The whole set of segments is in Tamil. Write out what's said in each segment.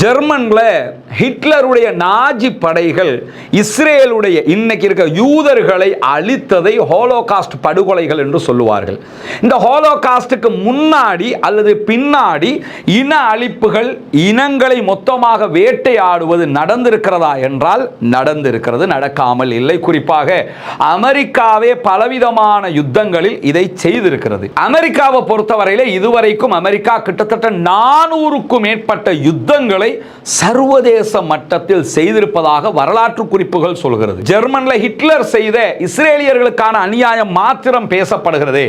ஜெர்மனில் ஹிட்லருடைய நாஜி படைகள் இஸ்ரேலுடைய இன்னைக்கு இருக்க யூதர்களை அழித்ததை ஹோலோகாஸ்ட் படுகொலைகள் என்று சொல்லுவார்கள். இந்த ஹோலோகாஸ்டுக்கு முன்னாடி அல்லது பின்னாடி இன அழிப்புகள் இனங்களை மொத்தமாக வேட்டையாடுவது நடந்திருக்கிறதா என்றால் நடந்திருக்கிறது நடக்காமல் இல்லை. குறிப்பாக அமெரிக்காவே பலவிதமான யுத்தங்களில் இதை செய்திருக்கிறது. அமெரிக்காவை பொறுத்தவரையில் இதுவரைக்கும் அமெரிக்கா கிட்டத்தட்ட நானூறுக்கும் மேற்பட்ட யுத்தங்கள் சர்வதேச மட்டத்தில் செய்திருப்பதாக வரலாற்று குறிப்புகள் சொல்கிறது. ஜெர்மன்ல ஹிட்லர் செய்த இஸ்ரேலியர்களுக்கான அநியாயம் மாத்திரம் பேசப்படுகிறது.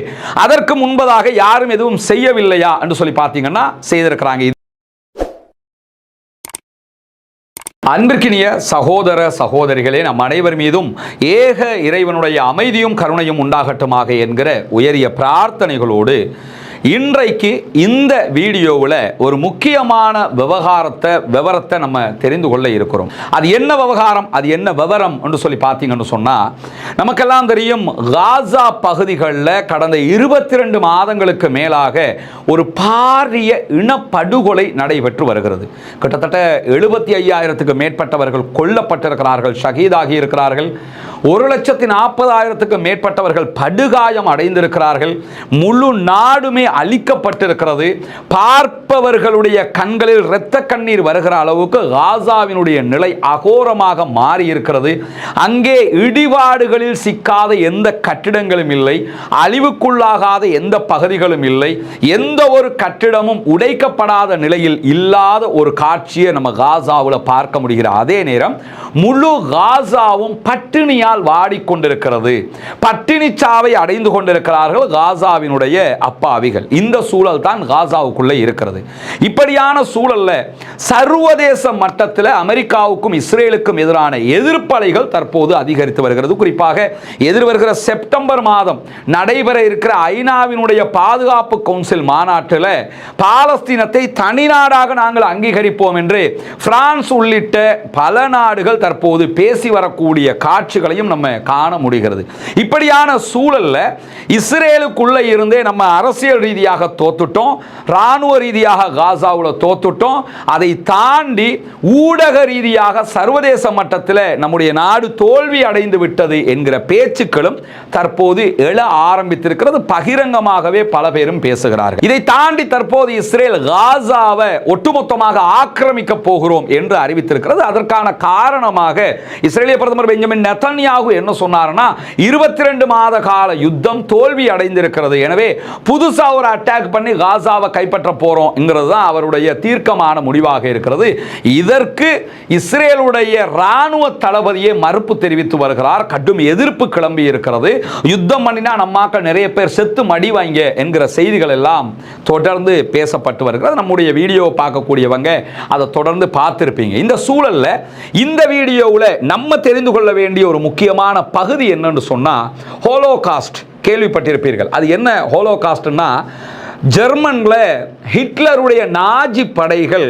அதற்கு முன்பதாக யாரும் எதுவும் செய்யவில்லையா என்று சொல்லி பார்த்தீங்கன்னா செய்திருக்கிறாங்க. அன்பிற்கினிய சகோதர சகோதரிகளே நம் அனைவர் மீதும் ஏக இறைவனுடைய அமைதியும் கருணையும் உண்டாகட்டுமாக என்கிற உயரிய பிரார்த்தனைகளோடு இன்றைக்கு இந்த வீடியோவில் ஒரு முக்கியமான விவகாரத்தை விவரத்தை நம்ம தெரிந்து கொள்ள இருக்கிறோம். அது என்ன விவகாரம்? அது என்ன விவரம்? என்று சொல்லி பார்த்தீங்கன்னு சொன்னால் நமக்கெல்லாம் தெரியும் காசா பகுதிகளில் கடந்த இருபத்தி ரெண்டு மாதங்களுக்கு மேலாக ஒரு பாரிய இனப்படுகொலை நடைபெற்று வருகிறது. கிட்டத்தட்ட எழுபத்தி ஐயாயிரத்துக்கு மேற்பட்டவர்கள் கொல்லப்பட்டிருக்கிறார்கள் ஷகீதாகி இருக்கிறார்கள். ஒரு லட்சத்தி நாற்பதாயிரத்துக்கு மேற்பட்டவர்கள் படுகாயம் அடைந்திருக்கிறார்கள். முழு நாடுமே அழிக்கப்பட்டிருக்கிறது. பார்ப்பவர்களுடைய கண்களில் இரத்த கண்ணீர் வருகிற அளவுக்கு காசாவினுடைய நிலை அகோரமாக மாறியிருக்கிறது. அங்கே இடிபாடுகளில் சிக்காத எந்த கட்டிடங்களும் இல்லை. அழிவுக்குள்ளாகாத எந்த பகுதிகளும் இல்லை. எந்த ஒரு கட்டிடமும் உடைக்கப்படாத நிலையில் இல்லாத ஒரு காட்சியை நம்ம காசாவில் பார்க்க முடிகிற அதே நேரம் முழு காசாவும் பட்டினியால் வாடிக்கொண்டிருக்கிறது. பட்டினி சாவை அடைந்து கொண்டிருக்கிறார்கள் காசாவினுடைய அப்பாவிகள். இந்த சூழல் தான் காசாவுக்குள்ளே இருக்கிறது. இப்படியான சூழல்ல சர்வதேச மட்டத்தில் அமெரிக்காவுக்கும் இஸ்ரேலுக்கும் எதிரான எதிர்ப்பலைகள் தற்போது அதிகரித்து வருகிறது. குறிப்பாக எதிர்வருகிற செப்டம்பர் மாதம் நடைபெற இருக்கிற ஐநாவினுடைய பாதுகாப்பு கவுன்சில் மாநாட்டில் பாலஸ்தீனத்தை தனி நாடாக நாங்கள் அங்கீகரிப்போம் என்று பிரான்ஸ் உள்ளிட்ட பல நாடுகள் தற்போது பேசி வரக்கூடிய காட்சிகளையும் நம்ம காண முடிகிறது. இப்படியான சூழலில் இஸ்ரேலுக்குள்ள இருந்தே நம்ம அரசியல் ரீதியாக தோத்துட்டோம். இராணுவ ரீதியாக காசாவில் தோத்துட்டோம். அதை தாண்டி ஊடக ரீதியாக சர்வதேச மட்டத்தில் நம்முடைய நாடு தோல்வி அடைந்து விட்டது என்கிற பேச்சுக்களும் தற்போது எழ ஆரம்பித்திருக்கிறது. பகிரங்கமாகவே பல பேரும் பேசுகிறார்கள். இதை தாண்டி தற்போது இஸ்ரேல் காசாவை ஒட்டுமொத்தமாக ஆக்கிரமிக்க போகிறோம் என்று அறிவித்திருக்கிறது. அதற்கான காரணமாக இஸ்ரேலிய பிரதமர் பெஞ்சமின் நெத்தன்யாகு என்ன சொன்னார்னா இருபத்தி ரெண்டு மாத கால யுத்தம் தோல்வி அடைந்திருக்கிறது. எனவே புதுசாக ஒரு அட்டாக் பண்ணி காசாவை கைப்பற்ற போறோம்ங்கிறது தான் அவருடைய தீர்க்கமான முடிவாக இருக்கிறது. இதற்கு இஸ்ரேலுடைய ராணுவ தளபதியே மறுப்பு தெரிவித்து வருகிறார். கடும் எதிர்ப்பு கிளம்பி இருக்கிறது. யுத்தம் பண்ணினா நம்மாக்கள் நிறைய பேர் செத்து மடி வாங்க என்கிற செய்திகள் எல்லாம் தொடர்ந்து பேசப்பட்டு வருகிறது. நம்முடைய வீடியோ பார்க்கக்கூடியவங்க அதை தொடர்ந்து பார்த்துருப்பீங்க. இந்த சூழல்ல இந்த வீடியோவில் நம்ம தெரிந்து கொள்ள வேண்டிய ஒரு முக்கியமான பகுதி என்னன்னு சொன்னால் ஹோலோகாஸ்ட் கேள்விப்பட்டிருப்பீர்கள். அது என்ன ஹோலோ காஸ்ட்னா ஜெர்மனில் ஹிட்லருடைய நாஜி படைகள்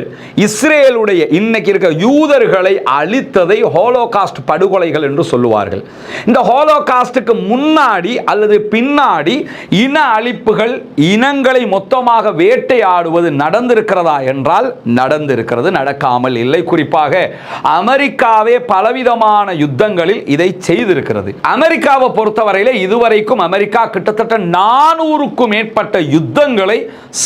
இஸ்ரேலுடைய இன்னைக்கு இருக்க யூதர்களை அழித்ததை ஹோலோகாஸ்ட் படுகொலைகள் என்று சொல்லுவார்கள். இந்த ஹோலோகாஸ்டுக்கு முன்னாடி அல்லது பின்னாடி இன அழிப்புகள் இனங்களை மொத்தமாக வேட்டையாடுவது நடந்திருக்கிறதா என்றால் நடந்திருக்கிறது நடக்காமல் இல்லை. குறிப்பாக அமெரிக்காவே பலவிதமான யுத்தங்களில் இதை செய்திருக்கிறது. அமெரிக்காவை பொறுத்தவரையில் இதுவரைக்கும் அமெரிக்கா கிட்டத்தட்ட நானூறுக்கும் மேற்பட்ட யுத்தங்கள் யுத்தங்களை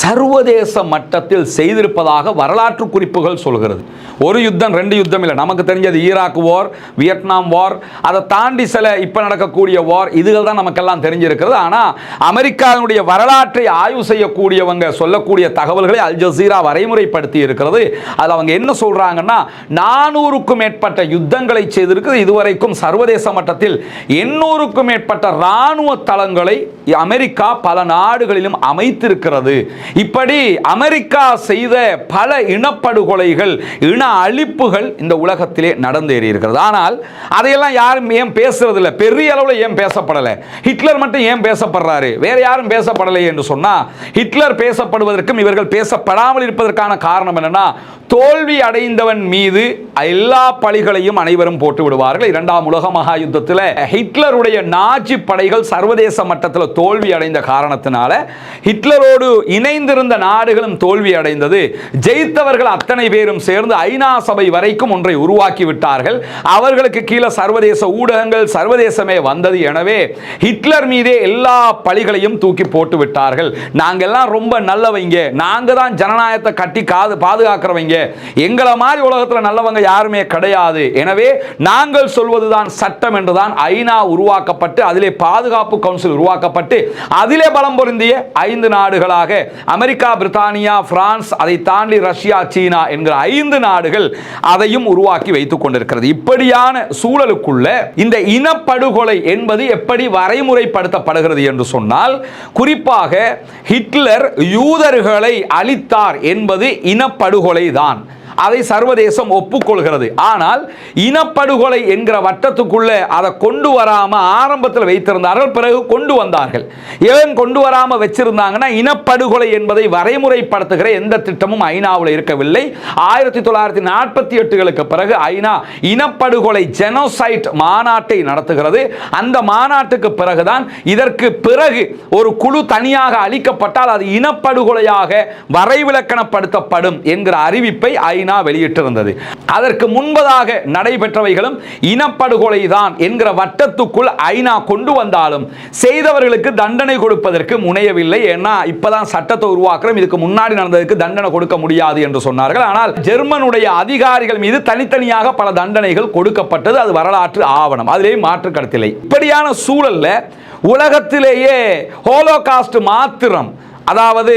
சர்வதேச மட்டத்தில் செய்திருப்பதாக வரலாற்று குறிப்புகள் சொல்கிறது. ஒரு யுத்தம் ரெண்டு யுத்தம் இல்லை. நமக்கு தெரிஞ்சது ஈராக் வார் வியட்நாம் வார் அதை தாண்டி சில இப்போ நடக்கக்கூடிய வார் இதுகள் தான் நமக்கெல்லாம் தெரிஞ்சிருக்கிறது. ஆனால் அமெரிக்காவினுடைய வரலாற்றை ஆய்வு செய்யக்கூடியவங்க சொல்லக்கூடிய தகவல்களை அல் ஜசீரா வரைமுறைப்படுத்தி இருக்கிறது. அதில் அவங்க என்ன சொல்றாங்கன்னா நானூறுக்கும் மேற்பட்ட யுத்தங்களை செய்திருக்கிறது. இதுவரைக்கும் சர்வதேச மட்டத்தில் எண்ணூறுக்கும் மேற்பட்ட இராணுவ தளங்களை அமெரிக்கா பல நாடுகளிலும் அமைத்திருக்க இருக்கிறது. இப்படி அமெரிக்கா செய்த பல இனப்படுகொலைகள் இன அழிப்புகள் இந்த உலகத்திலே நடந்தேறி இருக்கிறது. ஆனால் அதையெல்லாம் யாரும் ஏன் பேசுறதில்ல? பெரிய அளவில் ஏன் பேசப்படலை? ஹிட்லர் மட்டும் ஏன் பேசப்படுறாரு? வேற யாரும் பேசப்படலை என்று சொன்னால் ஹிட்லர் பேசப்படுவதற்கும் இவர்கள் பேசப்படாமல் இருப்பதற்கான காரணம் என்னன்னா தோல்வி அடைந்தவன் மீது எல்லா பழிகளையும் அனைவரும் போட்டு விடுவார்கள். இரண்டாம் உலக மகா யுத்தத்தில் ஹிட்லருடைய நாஜி படைகள் சர்வதேச மட்டத்தில் தோல்வி அடைந்த காரணத்தினால ஹிட்லரோ அவர்களோடு இணைந்திருந்த நாடுகளும் தோல்வி அடைந்தது. ஜெயித்தவர்கள் அத்தனை பேரும் சேர்ந்து ஐநா சபை வரைக்கும் ஒன்றை உருவாக்கி விட்டார்கள். அவர்களுக்கு கீழே சர்வதேச ஊடகங்கள் சர்வதேசமே வந்தது எனவே ஹிட்லர் மீதே எல்லா பழிகளையும் தூக்கி போட்டு விட்டார்கள். நாங்கெல்லாம் ரொம்ப நல்லவங்க. நாங்க தான் ஜனநாயகத்தை கட்டி காது பாதுகாக்கிறவங்க. எங்களை மாதிரி உலகத்தில் நல்லவங்க யாருமே கிடையாது. எனவே நாங்கள் சொல்வதுதான் சட்டம் என்றுதான் ஐநா உருவாக்கப்பட்டு அதிலே பாதுகாப்பு கவுன்சில் உருவாக்கப்பட்டு அதிலே பலம் பொருந்திய ஐந்து நாடுகள் நாடுகளாக அமெரிக்கா பிரித்தானியா பிரான்ஸ் அதை தாண்டி ரஷ்யா சீனா என்கிற ஐந்து நாடுகள் அதையும் உருவாக்கி வைத்துக் கொண்டிருக்கிறது. இப்படியான சூழலுக்குள்ள இந்த இனப்படுகொலை என்பது எப்படி வரைமுறைப்படுத்தப்படுகிறது என்று சொன்னால் குறிப்பாக ஹிட்லர் யூதர்களை அழித்தார் என்பது இனப்படுகொலை தான் அதை சர்வதேசம் ஒப்புக்கொள்கிறது. ஆனால் இனப்படுகொலை என்கிற வட்டத்துக்குள்ள அதை கொண்டு வராம ஆரம்பத்தில் வைத்திருந்தார்கள் பிறகு கொண்டு வந்தார்கள். ஏன் கொண்டு வராம வச்சிருந்தாங்கன்னா இனப்படுகொலை என்பதை வரைமுறைப்படுத்துகிற எந்த திட்டமும் ஐநாவில் இருக்கவில்லை. ஆயிரத்தி தொள்ளாயிரத்தி நாற்பத்தி எட்டுகளுக்கு பிறகு ஐநா இனப்படுகொலை ஜெனோசைட் மாநாட்டை நடத்துகிறது. அந்த மாநாட்டுக்கு பிறகுதான் இதற்கு பிறகு ஒரு குழு தனியாக அளிக்கப்பட்டால் அது இனப்படுகொலையாக வரைவிலக்கணப்படுத்தப்படும் என்கிற அறிவிப்பை ஐநா வெளியிட்டிருந்தது. அதற்கு முன்பதாக நடைபெற்றவைகளும் இனப்படுகொலை தான் என்கிற வட்டத்துக்குள் ஐநா கொண்டு வந்தாலும் செய்தவர்களுக்கு தண்டனை கொடுப்பதற்கு முனையவில்லை. ஏன்னா இப்பதான் சட்டத்தை உருவாக்குறோம். இதுக்கு முன்னாடி நடந்ததுக்கு தண்டனை கொடுக்க முடியாது என்று சொன்னார்கள். ஆனால் ஜெர்மனுடைய அதிகாரிகள் மீது தனித்தனியாக பல தண்டனைகள் கொடுக்கப்பட்டது. அது வரலாற்று ஆவணம். அதிலே மாற்று கடத்தில்லை இப்படியான சூழல்ல உலகத்திலேயே ஹோலோகாஸ்ட் மாத்திரம் அதாவது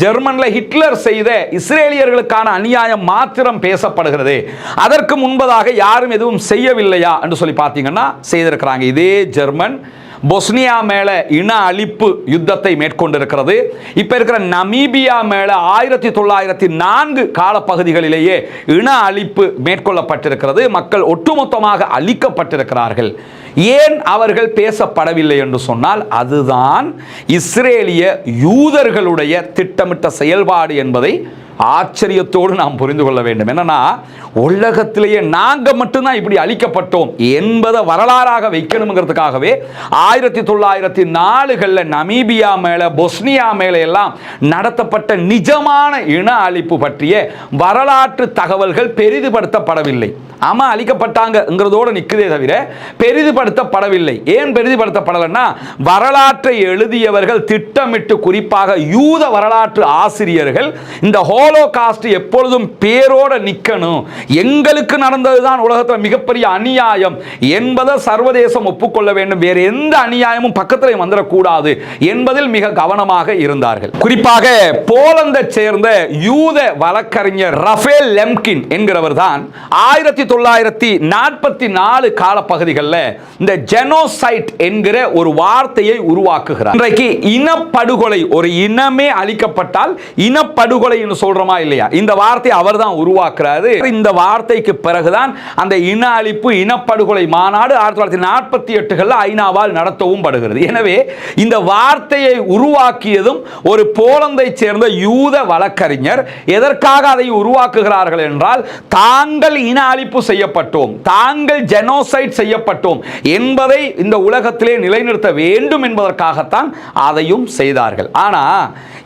ஜெர்மனில் ஹிட்லர் செய்த இஸ்ரேலியர்களுக்கான அநியாயம் மாத்திரம் பேசப்படுகிறது. அதற்கு முன்பதாக யாரும் எதுவும் செய்யவில்லையா என்று சொல்லி பார்த்தீங்கன்னா செய்திருக்கிறாங்க. இதே ஜெர்மன் பொஸ்னியா மேல இன அழிப்பு யுத்தத்தை மேற்கொண்டிருக்கிறது. இப்ப இருக்கிற நமீபியா மேல ஆயிரத்தி தொள்ளாயிரத்தி நான்கு காலப்பகுதிகளிலேயே இன அழிப்பு மேற்கொள்ளப்பட்டிருக்கிறது. மக்கள் ஒட்டுமொத்தமாக அழிக்கப்பட்டிருக்கிறார்கள். ஏன் அவர்கள் பேசப்படவில்லை என்று சொன்னால் அதுதான் இஸ்ரேலிய யூதர்களுடைய திட்டமிட்ட செயல்பாடு என்பதை ஆச்சரியத்தோடு நாம் புரிந்து கொள்ள வேண்டும். என்னன்னா உலகத்திலேயே நாங்கள் மட்டும்தான் இப்படி அழிக்கப்பட்டோம் என்பதை வரலாறாக வைக்கணுங்கிறதுக்காகவே ஆயிரத்தி தொள்ளாயிரத்தி நாலுகளில் நமீபியா மேலே பொஸ்னியா மேலே எல்லாம் நடத்தப்பட்ட நிஜமான இன அழிப்பு பற்றிய வரலாற்று தகவல்கள் பெரிதுபடுத்தப்படவில்லை. ஆமாம் அழிக்கப்பட்டாங்கங்கிறதோடு நிற்குதே தவிர பெரிதுபடுத்தப்படவில்லை. ஏன் பெரிதுபடுத்தப்படலைன்னா வரலாற்றை எழுதியவர்கள் திட்டமிட்டு குறிப்பாக யூத வரலாற்று ஆசிரியர்கள் இந்த ஹோ ஹோலோ காஸ்ட் எப்பொழுதும் பேரோட நிற்கணும் எங்களுக்கு நடந்ததுதான் உலகத்தில் மிகப்பெரிய அநியாயம் என்பதை சர்வதேசம் ஒப்புக்கொள்ள வேண்டும். வேறு எந்த அநியாயமும் பக்கத்தில் வந்துடக்கூடாது என்பதில் மிக கவனமாக இருந்தார்கள். குறிப்பாக போலந்தை சேர்ந்த யூத வழக்கறிஞர் ரஃபேல் லெம்கின் என்கிறவர் தான் ஆயிரத்தி தொள்ளாயிரத்தி நாற்பத்தி நாலு காலப்பகுதிகளில் இந்த ஜெனோசைட் என்கிற ஒரு வார்த்தையை உருவாக்குகிறார். இன்றைக்கு இனப்படுகொலை ஒரு இனமே அழிக்கப்பட்டால் இனப்படுகொலை என்று சொல்றோமா இல்லையா? இந்த வார்த்தை அவர் தான் உருவாக்குறாரு. இந்த வார்த்தைக்கு பிறகுதான் அந்த இன அழிப்பு இனப்படுகொலை மாநாடு ஆயிரத்தி தொள்ளாயிரத்தி நாற்பத்தி எட்டுகளில் ஐநாவால் நடத்தவும் படுகிறது. எனவே இந்த வார்த்தையை உருவாக்கியதும் ஒரு போலந்தை சேர்ந்த யூத வழக்கறிஞர் எதற்காக அதை உருவாக்குகிறார்கள் என்றால் தாங்கள் இன அழிப்பு செய்யப்பட்டோம் தாங்கள் ஜெனோசைட் செய்யப்பட்டோம் என்பதை இந்த உலகத்திலே நிலைநிறுத்த வேண்டும் என்பதற்காகத்தான் அதையும் செய்தார்கள். ஆனா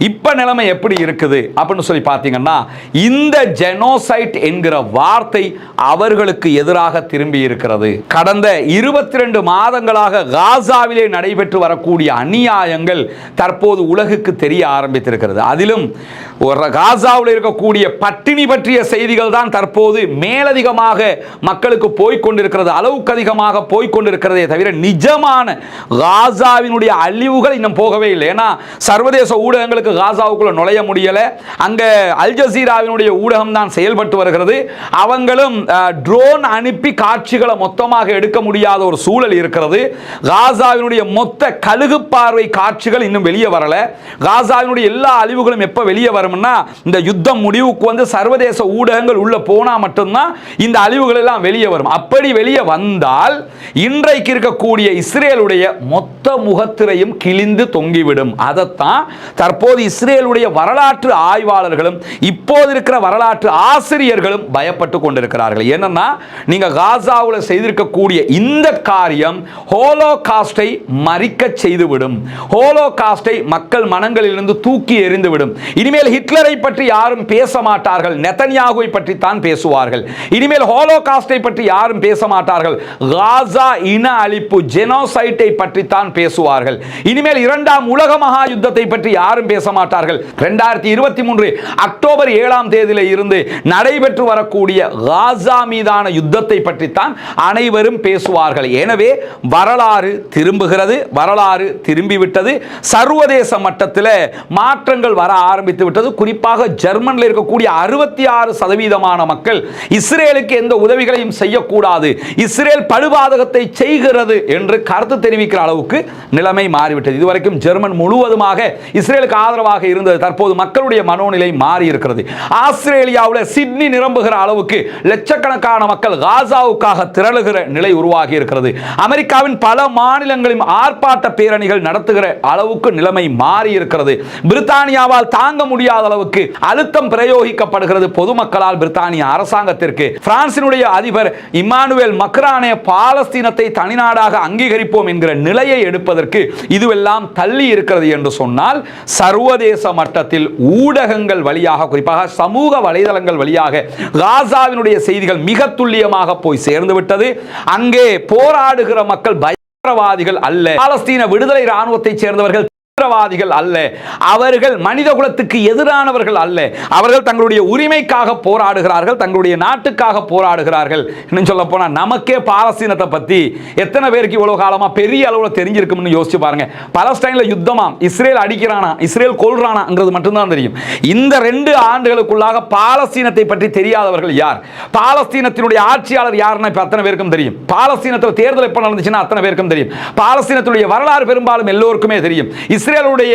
இப்ப நிலைமை எப்படி இருக்குது அப்படின்னு சொல்லி பார்த்தா பார்த்தீங்கன்னா இந்த ஜெனோசைட் என்கிற வார்த்தை அவர்களுக்கு எதிராக திரும்பி இருக்கிறது. கடந்த இருபத்தி ரெண்டு மாதங்களாக காசாவிலே நடைபெற்று வரக்கூடிய அநியாயங்கள் தற்போது உலகுக்கு தெரிய ஆரம்பித்திருக்கிறது. அதிலும் ஒரு காசாவில் இருக்கக்கூடிய பட்டினி பற்றிய செய்திகள் தான் தற்போது மேலதிகமாக மக்களுக்கு போய்கொண்டிருக்கிறது அளவுக்கு அதிகமாக போய்கொண்டிருக்கிறதே தவிர நிஜமான காசாவினுடைய அழிவுகள் இன்னும் போகவே இல்லை. ஏன்னா சர்வதேச ஊடகங்களுக்கு காசாவுக்குள்ள நுழைய முடியலை. அங்க அல் ஜசீராவினுடைய ஊடகம் தான் செயல்பட்டு வருகிறது. அவங்களும் ட்ரோன் அனுப்பி காட்சிகளை மொத்தமாக எடுக்க முடியாத ஒரு சூழல் இருக்கிறது. காசாவினுடைய மொத்த கழுகு பார்வை காட்சிகள் இன்னும் வெளியே வரல. காசாவினுடைய எல்லா அழிவுகளும் எப்போ வெளியே வரும்னா இந்த யுத்தம் முடிவுக்கு வந்து சர்வதேச ஊடகங்கள் உள்ள போனால் மட்டும்தான் இந்த அழிவுகள் எல்லாம் வெளியே வரும். அப்படி வெளியே வந்தால் இன்றைக்கு இருக்கக்கூடிய இஸ்ரேலுடைய மொத்த முகத்திரையும் கிழிந்து தொங்கிவிடும். அதைத்தான் தற்போது இஸ்ரேலுடைய வரலாற்று ஆய்வாளர்களும் இப்போது இருக்கிற வரலாற்று ஆசிரியர்களும் பயப்பட்டு கொண்டிருக்கிறார்கள். என்னன்னா நீங்க காசாவில் செய்திருக்கக்கூடிய இந்த காரியம் ஹோலோ காஸ்டை மறிக்க செய்துவிடும். ஹோலோ காஸ்டை மக்கள் மனங்களிலிருந்து தூக்கி எறிந்துவிடும். இனிமேல் ஹிட்லரை பற்றி யாரும் பேச மாட்டார்கள். நெத்தன்யாகுவை பற்றி தான் பேசுவார்கள். இனிமேல் ஹோலோ காஸ்டை பற்றி யாரும் பேச மாட்டார்கள். காசா இன அழிப்பு ஜெனோசைட்டை பற்றி தான் பேசுவார்கள். இனிமேல் இரண்டாம் உலக மகா யுத்தத்தை பற்றி யாரும் பேச மாட்டார்கள். ரெண்டாயிரத்தி இருபத்தி மூன்று அக்டோபர் ஏழாம் தேதியில் இருந்து நடைபெற்று வரக்கூடிய காசா மீதான யுத்தத்தை பற்றித்தான் அனைவரும் பேசுவார்கள். எனவே வரலாறு திரும்புகிறது வரலாறு திரும்பிவிட்டது. சர்வதேச மட்டத்தில் மாற்றங்கள் வர ஆரம்பித்து விட்டது. குறிப்பாக ஜெர்மனில் இருக்கக்கூடிய அறுபத்தி ஆறு சதவீதமான மக்கள் இஸ்ரேலுக்கு எந்த உதவிகளையும் செய்யக்கூடாது. இஸ்ரேல் படுபாதகத்தை செய்கிறது என்று கருத்து தெரிவிக்கிற அளவுக்கு நிலைமை மாறிவிட்டது. இதுவரைக்கும் ஜெர்மன் முழுவதுமாக இஸ்ரேலுக்கு ஆதரவாக இருந்தது. தற்போது மக்களுடைய மனோநிலை மாறி மாறி இருக்கிறது. ஆஸ்திரேலியாவில் சிட்னி நிரம்புகிற அளவுக்கு லட்சக்கணக்கான மக்கள் காசாவுக்காக திரளுகிற நிலை உருவாகி இருக்கிறது. அமெரிக்காவின் பல மாநிலங்களிலும் ஆர்ப்பாட்ட பேரணிகள் நடத்துகிற அளவுக்கு நிலைமை மாறி இருக்கிறது. பிரித்தானியாவால் தாங்க முடியாத அளவுக்கு அழுத்தம் பிரயோகிக்கப்படுகிறது பொதுமக்களால் பிரித்தானிய அரசாங்கத்திற்கு. பிரான்சினுடைய அதிபர் இமானுவேல் மக்ரானே பாலஸ்தீனத்தை தனிநாடாக அங்கீகரிப்போம் என்கிற நிலையை எடுப்பதற்கு இதுவெல்லாம் தள்ளி இருக்கிறது என்று சொன்னால் சர்வதேச மட்டத்தில் ஊடகங்கள் வழி வழியாக குறிப்பாக சமூக வலைதளங்கள் வழியாக காசாவினுடைய செய்திகள் மிக துல்லியமாக போய் சேர்ந்து விட்டது. அங்கே போராடுகிற மக்கள் பயங்கரவாதிகள் அல்ல. பாலஸ்தீன விடுதலை ராணுவத்தை சேர்ந்தவர்கள் தீவிரவாதிகள் அல்ல. அவர்கள் மனித குலத்துக்கு எதிரானவர்கள் அல்ல. அவர்கள் தங்களுடைய உரிமைக்காக போராடுகிறார்கள் தங்களுடைய நாட்டுக்காக போராடுகிறார்கள். இன்னும் சொல்ல போனால் நமக்கே பாலஸ்தீனத்தை பற்றி எத்தனை பேருக்கு இவ்வளோ காலமாக பெரிய அளவில் தெரிஞ்சிருக்கும்னு யோசிச்சு பாருங்க. பலஸ்டைனில் யுத்தமா இஸ்ரேல் அடிக்கிறானா? இஸ்ரேல் கொள்றானாங்கிறது மட்டும்தான் தெரியும். இந்த ரெண்டு ஆண்டுகளுக்குள்ளாக பாலஸ்தீனத்தை பற்றி தெரியாதவர்கள் யார்? பாலஸ்தீனத்தினுடைய ஆட்சியாளர் யாருன்னா இப்போ அத்தனை பேருக்கும் தெரியும். பாலஸ்தீனத்தில் தேர்தல் எப்போ நடந்துச்சுன்னா அத்தனை பேருக்கும் தெரியும். பாலஸ்தீனத்துடைய வரலாறு பெரும்பாலும் எல்லோருக்குமே தெரியும். இஸ்ரேலுடைய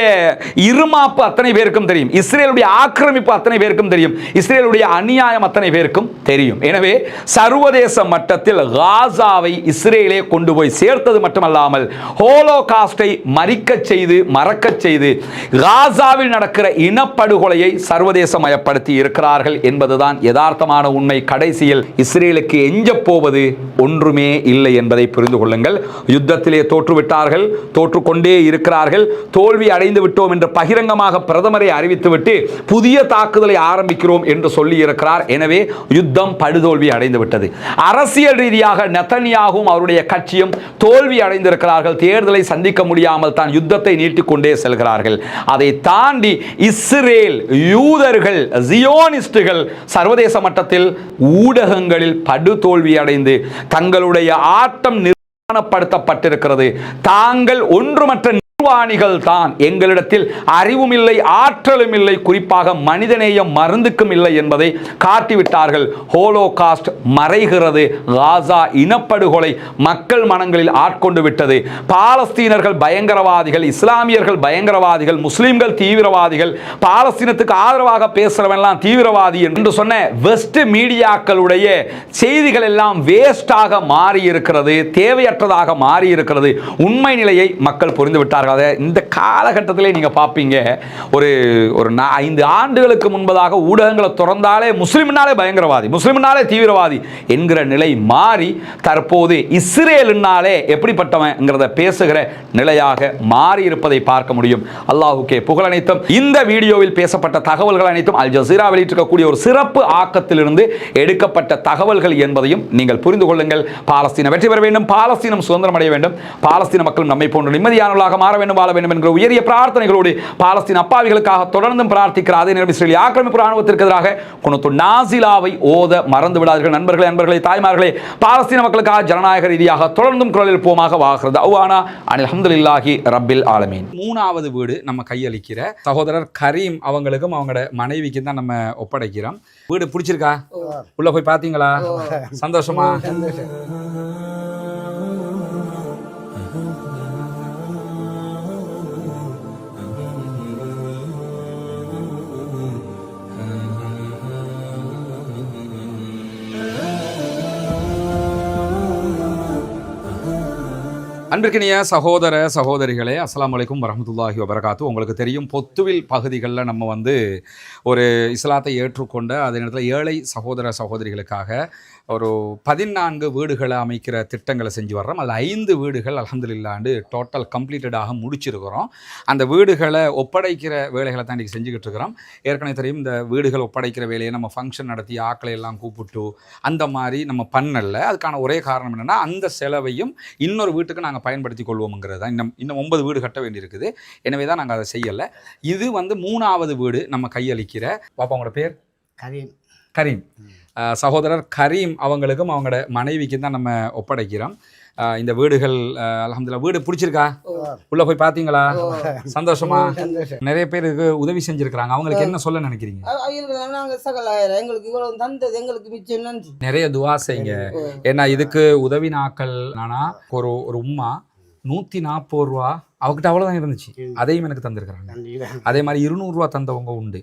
இருமாப்பு அத்தனை பேருக்கும் தெரியும். இஸ்ரேலுடைய ஆக்கிரமிப்பு அத்தனை பேருக்கும் தெரியும். இஸ்ரேலுடைய அநியாயம் அத்தனை பேருக்கும் தெரியும். எனவே சர்வதேச மட்டத்தில் காசாவை இஸ்ரேலே கொண்டு போய் சேர்த்தது மட்டுமல்லாமல் ஹோலோ காஸ்டை மறிக்கச் செய்து மறக்க செய்து காசாவில் நடக்கிற இனப்படுகொலையை சர்வதேசமயப்படுத்தி இருக்கிறார்கள் என்பதுதான் யதார்த்தமான உண்மை. கடைசியில் இஸ்ரேலுக்கு எஞ்ச போவது ஒன்றுமே இல்லை என்பதை புரிந்து கொள்ளுங்கள். யுத்தத்திலே தோற்றுவிட்டார்கள் தோற்றுக்கொண்டே இருக்கிறார்கள் தோல்வி அடைந்து விட்டோம் என்று பகிரங்கமாக பிரதமரை அறிவித்துவிட்டு புதிய தாக்குதலை ஆரம்பிக்கிறோம் என்று சொல்லி இருக்கிறார் எனவே யுத்தம் படுதோல்வி அடைந்து விட்டது. அரசியல் ரீதியாக நெத்தனியாகவும் அவருடைய கட்சியும் தோல்வி அடைந்திருக்கிறார்கள். தேர்தலை சந்திக்க முடியாமல் தான் யுத்தத்தை நீட்டிக்கொண்டே செல்கிறார்கள். அதை தாண்டி இஸ்ரேல் யூதர்கள் ஜியோனிஸ்டுகள் சர்வதேச மட்டத்தில் ஊடகங்களில் படுதோல்வி அடைந்து தங்களுடைய ஆட்டம் நிர்மாணப்படுத்தப்பட்டிருக்கிறது. தாங்கள் ஒன்றுமற்ற நிர்வாணிகள் தான் எங்களிடத்தில் அறிவும் இல்லை ஆற்றலும் இல்லை குறிப்பாக மனிதநேயம் மருந்துக்கும் இல்லை என்பதை காட்டிவிட்டார்கள். Hollow cost மறைகிறது. காசா இனப்படுகொலை மக்கள் மனங்களில் ஆட்கொண்டு விட்டது. பாலஸ்தீனர்கள் பயங்கரவாதிகள் இஸ்லாமியர்கள் பயங்கரவாதிகள் முஸ்லிம்கள் தீவிரவாதிகள் பாலஸ்தீனத்துக்கு ஆதரவாக பேசுறவெல்லாம் தீவிரவாதி என்று சொன்ன வெஸ்ட் மீடியாக்களுடைய செய்திகள் எல்லாம் வேஸ்டாக மாறி இருக்கிறது தேவையற்றதாக மாறி இருக்கிறது உண்மை நிலையை மக்கள் புரிந்துவிட்டார்கள். விட்டார்கள் அதை இந்த காலகட்டத்திலே நீங்கள் பார்ப்பீங்க ஒரு ஒரு நா- ஐந்து ஆண்டுகளுக்கு முன்பதாக ஊடகங்களை திறந்தாலே முஸ்லீம்னாலே பயங்கரவாதி முஸ்லீம்னாலே தீவிரவாதி என்கிற நிலை மாறி தற்போது இஸ்ரேலுனாலே எப்படிப்பட்டவன்ங்கிறத பேசுகிற நிலையாக மாறி இருப்பதை பார்க்க முடியும். அல்லாஹுக்கே புகழ் அனைத்தும். இந்த வீடியோவில் பேசப்பட்ட தகவல்கள் அனைத்தும் அல் ஜசீரா வெளியிட்டிருக்கக்கூடிய ஒரு சிறப்பு ஆக்கத்திலிருந்து எடுக்கப்பட்ட தகவல்கள் என்பதையும் நீங்கள் புரிந்து கொள்ளுங்கள். பாலஸ்தீனம் வெற்றி பெற வேண்டும் பாலஸ்தீனம் சுதந்திரம் அடைய வேண்டும். பாலஸ்தீன மக்களும் நம்மை போன்ற நிம்மதியானவர்களாக மாற வேண்டும் வாழ வேண்டும் என்கிற உயரிய பிரார்த்தனைகளோடு பாலஸ்தீன அப்பாவிகளுக்காக தொடர்ந்தும் பிரார்த்திக்கிறார். அதே நேரம் இஸ்ரேலிய ஆக்கிரமிப்பு ராணுவத்திற்கு எதிராக குணத்து நாசிலாவை ஓத மறந்து விடாதீர்கள். நண்பர்களே நண்பர்களே தாய்மார்களே பாலஸ்தீன மக்களுக்காக ஜனநாயக ரீதியாக தொடர்ந்தும் குரல் எழுப்புவோமாக வாகிறது அவ்வானா அனில் அஹமதுல்லாஹி ரப்பில் ஆலமீன். மூணாவது வீடு நம்ம கையளிக்கிற சகோதரர் கரீம் அவங்களுக்கும் அவங்களோட மனைவிக்கு தான் நம்ம ஒப்படைக்கிறோம். வீடு பிடிச்சிருக்கா? உள்ள போய் பாத்தீங்களா சந்தோஷமா. அன்பிற்கினிய சகோதர சகோதரிகளே அஸ்லாம் அலைக்கும் வரமத்துல்லாஹி வபரகாத்து. உங்களுக்கு தெரியும் பொத்துவில் பகுதிகளில் நம்ம வந்து ஒரு இஸ்லாத்தை ஏற்றுக்கொண்ட அதே நேரத்தில் ஏழை சகோதர சகோதரிகளுக்காக ஒரு பதினான்கு வீடுகளை அமைக்கிற திட்டங்களை செஞ்சு வர்றோம். அதில் ஐந்து வீடுகள் அல்ஹம்துலில்லாண்டு டோட்டல் கம்ப்ளீட்டடாக முடிச்சிருக்கிறோம். அந்த வீடுகளை ஒப்படைக்கிற வேலைகளை தான் இன்றைக்கி செஞ்சுக்கிட்டு இருக்கிறோம். ஏற்கனவே தெரியும் இந்த வீடுகள் ஒப்படைக்கிற வேலையை நம்ம ஃபங்க்ஷன் நடத்தி ஆக்களை எல்லாம் கூப்பிட்டு அந்த மாதிரி நம்ம பண்ணல. அதுக்கான ஒரே காரணம் என்னென்னா அந்த செலவையும் இன்னொரு வீட்டுக்கு நாங்கள் பயன்படுத்தி கொள்வோம்ங்கிறது தான். இன்னும் இன்னும் ஒன்பது வீடு கட்ட வேண்டியிருக்குது. எனவே தான் நாங்கள் அதை செய்யலை. இது வந்து மூணாவது வீடு நம்ம கையளிக்கிற. பாப்பா உங்களோட பேர்? கரீம். கரீம். சகோதரர் கரீம் அவங்களுக்கும் அவங்களோட மனைவிக்கும் தான் நம்ம ஒப்படைக்கிறோம். இந்த வீடுகள் அஹ் அல்ஹம்துலில்லாஹ் வீடு பிடிச்சிருக்கா? உள்ள போய் பார்த்தீங்களா சந்தோஷமா? நிறைய பேருக்கு உதவி செஞ்சிருக்கிறாங்க. அவங்களுக்கு என்ன சொல்ல நினைக்கிறீங்க? எங்களுக்கு இவ்வளவு தந்தது எங்களுக்கு மிச்சம் நிறைய துவா செய்யுங்க. ஏன்னா இதுக்கு உதவி நாக்கள் நானா ஒரு ஒரு உம்மா நூற்றி நாற்பது ரூபா அவகிட்ட அவ்வளோதான் இருந்துச்சு. அதையும் எனக்கு தந்திருக்கிறாங்க. அதே மாதிரி இருநூறுவா தந்தவங்க உண்டு.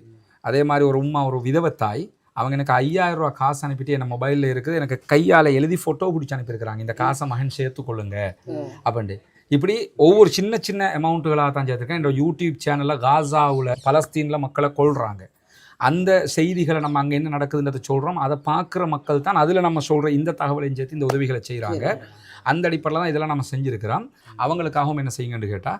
அதே மாதிரி ஒரு உம்மா ஒரு விதவத்தாய் அவங்க எனக்கு ஐயாயிரம் ரூபா காசு அனுப்பிட்டு என் மொபைலில் இருக்குது. எனக்கு கையால் எழுதி ஃபோட்டோ பிடிச்சி அனுப்பியிருக்கிறாங்க. இந்த காசை மகன் சேர்த்துக்கொள்ளுங்க அப்படின்ட்டு. இப்படி ஒவ்வொரு சின்ன சின்ன அமௌண்ட்டுகளாக தான் சேர்த்துருக்கேன். என்னோட யூடியூப் சேனலில் காசாவில் பலஸ்தீனில் மக்களை கொள்கிறாங்க அந்த செய்திகளை நம்ம அங்கே என்ன நடக்குதுன்றதை சொல்கிறோம் அதை பார்க்குற மக்கள் தான் அதில் நம்ம சொல்கிற இந்த தகவலையும் சேர்த்து இந்த உதவிகளை செய்கிறாங்க அந்த அடிப்படையில் தான் இதெல்லாம் நம்ம செஞ்சுருக்கிறோம். அவங்களுக்காகவும் என்ன செய்யுங்கன்னு கேட்டால்